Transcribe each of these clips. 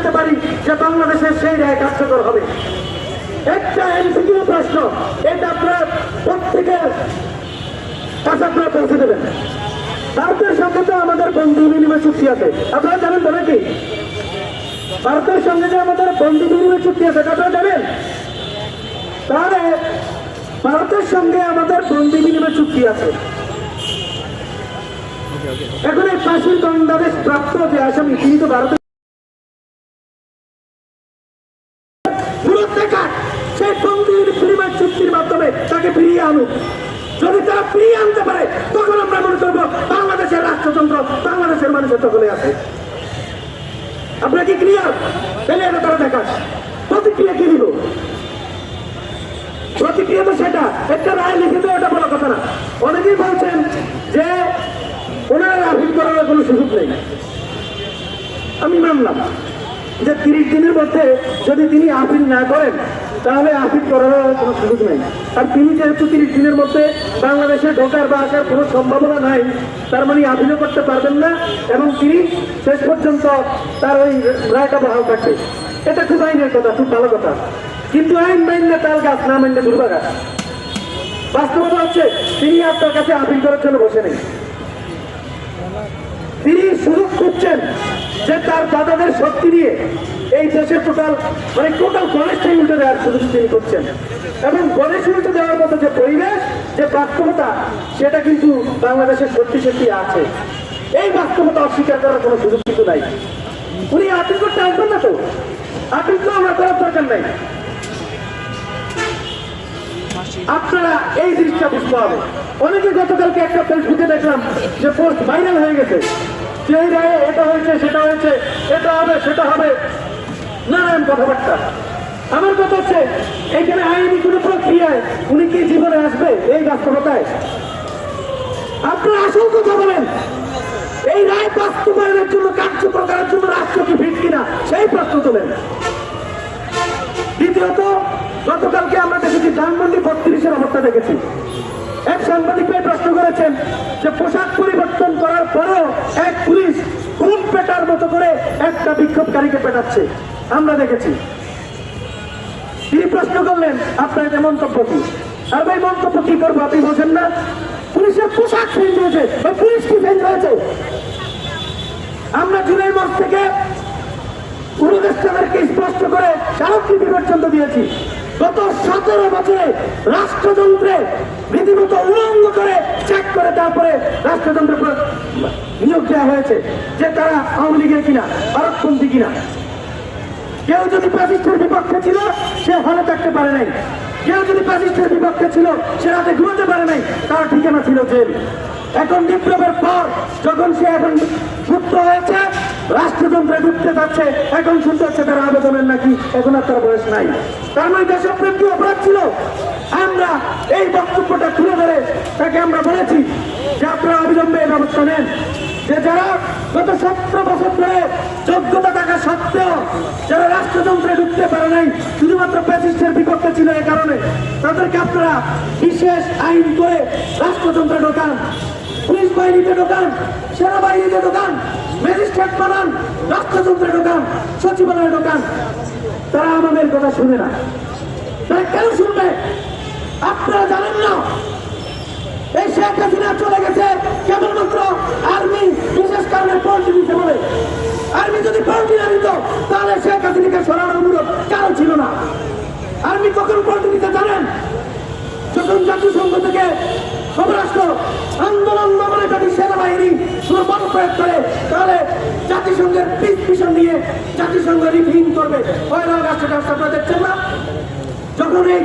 করতে পারি যে বাংলাদেশের সেই রায় কার্যকর হবে। একটা এমসিকিউ প্রশ্ন, এটা আপনার প্রত্যেকের কাছে আপনারা পৌঁছে দেবেন। ভারতের সঙ্গে তো আমাদের বন্ধু বিনিময় চুক্তি আছে। আপনারা জানেন তো নাকি? ভারতের সঙ্গে যে আমাদের বন্ধু বিনিময় চুক্তি আছে আপনারা জানেন? তাহলে ভারতের সঙ্গে আমাদের বন্ধু বিনিময় চুক্তি আছে। এখন এই ফাঁসির দণ্ডাদেশ প্রাপ্ত যে আসামি, তিনি তো ভারতের প্রত্যেকার সেই বন্দির বিনিময় চুক্তির মাধ্যমে তাকে ফিরিয়ে আনুক যদি তারা ফিরিয়ে আনতে পারে, তখন আমরা মনে করব বাংলাদেশের রাষ্ট্রযন্ত্র বাংলাদেশের মানুষের দখলে আছে। আপনারা কি ক্লিয়ার তাহলে এটা তারা দেখান। প্রতিক্রিয়া কি দিব? প্রতিক্রিয়া তো সেটা, একটা রায় লিখিত, এটা বলা কথা না। অনেকেই বলছেন যে ওনারা আপিল করার কোনো সুযোগ নেই। আমি মানলাম। যে তিরিশ দিনের মধ্যে যদি তিনি আপিল না করেন, তাহলে আপিল করার কোনো সুযোগ নেই। আর তিনি যেহেতু তিরিশ দিনের মধ্যে বাংলাদেশে ঢোকার বা আসার কোনো সম্ভাবনা নাই, তার মানে আপিলও করতে পারবেন না এবং তিনি শেষ পর্যন্ত তার ওই রায়টা বহাল থাকবে। এটা খুব আইনের কথা, খুব ভালো কথা। কিন্তু আইন মাইনলে তাল গাছ না মানলে দুর্বা গাছ বাস্তবতা হচ্ছে, তিনি আপনার কাছে আপিল করার জন্য বসে নেই। তিনি সুযোগ খুঁজছেন যে তার দাদাদের শক্তি নিয়ে এই দেশের টোটাল মানে টোটাল গণেশটাই উল্টে দেওয়ার সুযোগ তিনি করছেন এবং গণেশ উল্টে দেওয়ার মতো যে পরিবেশ, যে বাস্তবতা, সেটা কিন্তু বাংলাদেশের সত্যি সত্যি আছে। এই বাস্তবতা অস্বীকার করার কোনো সুযোগ কিন্তু নাই। উনি আপিল করতে আসবেন না তো? তো আমরা করার দরকার নাই। আপনারা এই জিনিসটা বুঝতে হবে। অনেকে গতকালকে একটা ফেসবুকে দেখলাম যে পোস্ট ভাইরাল হয়ে গেছে। যে রায়ে এটা হয়েছে, সেটা হয়েছে, এটা হবে, সেটা হবে। নানান কথাবার্তা। আমার কথা হচ্ছে, এখানে আইনি কোনো প্রক্রিয়ায় উনি কি জীবনে আসবে এই বাস্তবতায়? আপনারা আসল কথা বলেন। এই রায় বাস্তবায়নের জন্য, কার্যকর করার জন্য রাষ্ট্র কি ভিট কিনা, সেই প্রশ্ন তোলেন। দ্বিতীয়ত গতকালকে আমরা দেখেছি ধানমন্ডি বত্রিশের অবস্থা দেখেছি। এক সাংবাদিক ভাই প্রশ্ন করেছেন যে পোশাক পরিবর্তন করার পরেও এক পুলিশ কোন পেটার মতো করে একটা বিক্ষোভকারীকে পেটাচ্ছে। আমরা দেখেছি। তিনি প্রশ্ন করলেন, আপনার এটা মন্তব্য কি? আর ভাই, মন্তব্য কি করব আপনি বোঝেন না। পুলিশের পোশাক চেঞ্জ হয়েছে ওই পুলিশ কি চেঞ্জ হয়েছে আমরা জুলাই মাস থেকে উপদেষ্টাদেরকে স্পষ্ট করে স্মারকলিপি পর্যন্ত দিয়েছি। গত সতেরো বছরে রাষ্ট্রযন্ত্রে রীতিমতো উলঙ্গ করে চেক করে তারপরে রাষ্ট্রযন্ত্রে প্র- নিয়োগ দেওয়া হয়েছে যে তারা আওয়ামী লীগের কিনা ভারতপন্থী কিনা। কেউ যদি প্যাসিস্টের বিপক্ষে ছিল, সে হলে থাকতে পারে নাই। কেউ যদি প্যাসিস্টের বিপক্ষে ছিল, সে রাতে ঘুমাতে পারে নাই, তার ঠিকানা ছিল জেল। এখন বিপ্লবের পর যখন সে এখন মুক্ত হয়েছে রাষ্ট্রযন্ত্রে ঢুকতে যাচ্ছে, এখন শুনতে হচ্ছে তারা আবেদনের নাকি এখন আর তার বয়স নাই। তার মানে দেশপ্রেম কি অপরাধ ছিল? আমরা এই বক্তব্যটা তুলে ধরে তাকে আমরা বলেছি যে আপনারা অবিলম্বে ব্যবস্থা নেন। যে যারা গত সতেরো বছর ধরে যোগ্যতা থাকা সত্ত্বেও যারা রাষ্ট্রযন্ত্রে ঢুকতে পারে নাই, শুধুমাত্র প্যাসিস্টের বিপক্ষে ছিল এই কারণে, তাদেরকে আপনারা বিশেষ আইন করে রাষ্ট্রযন্ত্রে ঢোকান, পুলিশ বাহিনীতে ঢোকান, সেনাবাহিনীতে ঢোকান ম্যাজিস্ট্রেট বানান রাষ্ট্রযন্ত্রে ঢোকান সচিবালয়ে ঢোকান তারা আমাদের কথা শুনে না। তারা কেন শুনবে? আপনারা জানেন না। এই শেখ হাসিনা চলে গেছে কেবলমাত্র আর্মি, বিশেষ কারণে পাল্টি দিতে বলে। আর্মি যদি পাল্টি না দিত, তাহলে শেখ হাসিনাকে সরানোর অনুরোধ কারণ ছিল না। আর্মি কখন পাল্টি দিতে জানেন? যখন জাতিসংঘ থেকে আসলো, আন্দোলন দমনে যদি সেনাবাহিনী কোনো বল প্রয়োগ করে তাহলে জাতিসংঘের পিছন নিয়ে জাতিসংঘ রিভিউ করবে। পয়লা রাষ্ট্র রাষ্ট্র আপনারা দেখছেন না? যখন এই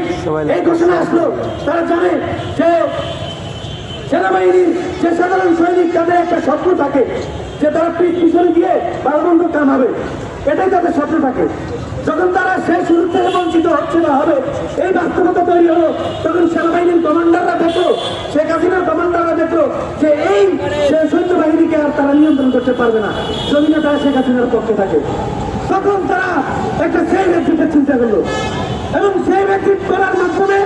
এই ঘোষণা আসলো তারা জানে যে সেনাবাহিনীর যে সাধারণ সৈনিক তাদের একটা স্বপ্ন থাকে যে তারা পিঠ পিছনে গিয়ে বালবন্ধ কামাবে এটাই তাদের স্বপ্ন থাকে। যখন তারা সেই সুযোগ থেকে বঞ্চিত হচ্ছে না হবে এই বাস্তবতা তৈরি হলো তখন সেনাবাহিনীর কমান্ডাররা দেখল শেখ হাসিনার কমান্ডাররা দেখল যে এই করতে পারবে না। যদি না তারা শেখ হাসিনার পক্ষে থাকে। তখন তারা একটা সেই নেতৃত্বের চিন্তা করল। এবং সেই নেতৃত্ব করার মাধ্যমে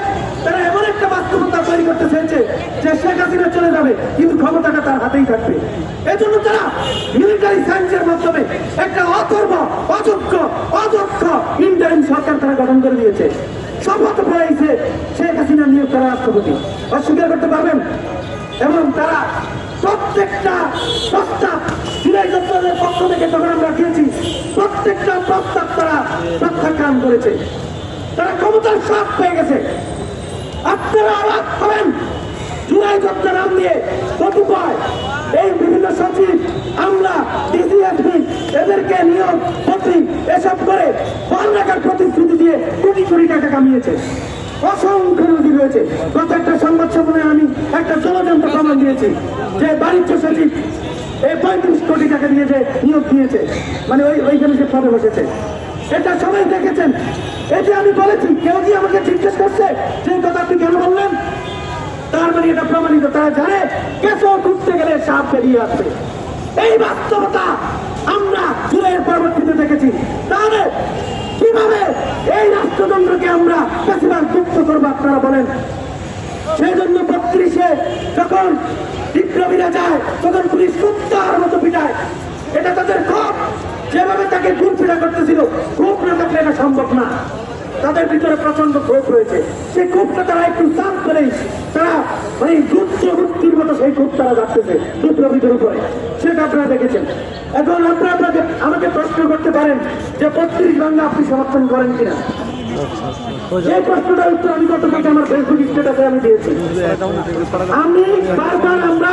তারা এমন একটা বাস্তবতা তৈরি করতে চেয়েছে যে শেখ হাসিনা চলে যাবে, কিন্তু ক্ষমতাটা তার হাতেই থাকবে। এই জন্য তারা মিলিটারি সায়েন্সের মাধ্যমে একটা অথর্ব, অযোগ্য সরকার তারা গঠন করে দিয়েছে। শপথ পড়াইছে শেখ হাসিনা নিয়োগ করা রাষ্ট্রপতি। অস্বীকার করতে পারবেন? এবং তারা প্রত্যেকটা প্রস্তাব জুলাই পক্ষ থেকে যখন আমরা দিয়েছি, প্রত্যেকটা প্রস্তাব তারা প্রত্যাখ্যান করেছে। তারা ক্ষমতার স্বাদ পেয়ে গেছে। আপনারা হবেন জুলাই যোদ্ধা নাম দিয়ে কতিপয় এই বিভিন্ন সচিব, আমরা ডিসিএসপি এদেরকে নিয়োগ প্রতি এসব করে পান রাখার প্রতিশ্রুতি দিয়ে কোটি কোটি টাকা কামিয়েছে। অসংখ্য নদী রয়েছে। গত একটা সংবাদ সম্মেলনে আমি একটা দিয়েছি, যে বাণিজ্য সচিব, এই পঁয়ত্রিশ কোটি টাকা দিয়ে যে নিয়োগ দিয়েছে মানে ওই ওইখানে সে পদে বসেছে। এটা সবাই দেখেছেন। এতে আমি বলেছি, কেউ কি আমাকে জিজ্ঞেস করছে যে কথা আপনি কেন বললেন? তার মানে এটা প্রমাণিত। তারা জানে, কেঁচো ঘুরতে গেলে সাপ বেরিয়ে আসবে। এই বাস্তবতা আমরা জুলাইয়ের পরবর্তীতে দেখেছি। তাহলে কীভাবে এই রাষ্ট্রতন্ত্রকে আমরা বেশিরভাগ যুক্ত করব, আপনারা বলেন? সেই জন্য বত্রিশে যখন বিপ্লবীরা যায় তখন পুলিশ কুত্তার মতো পিটায়। এটা তাদের ক্ষোভ যেভাবে তাকে ঘুম পিটা করতেছিল ক্ষোভ না থাকলে এটা সম্ভব না। তাদের ভিতরে প্রচণ্ড ক্ষোভ রয়েছে। সেই ক্ষোভটা তারা একটু চাপ করেই, তারা মানে যুদ্ধ মুক্তির মতো সেই ক্ষোভ তারা যাচ্ছে বিপ্লবীদের উপরে। সেটা আপনারা দেখেছেন। এখন আপনারা আমাকে প্রশ্ন করতে পারেন যে বত্রিশ বাংলা আপনি সমর্থন করেন কিনা? এই প্রশ্নটার উত্তর আমি গতকালকে আমার ফেসবুক স্ট্যাটাসে আমি দিয়েছি। আমি বারবার আমরা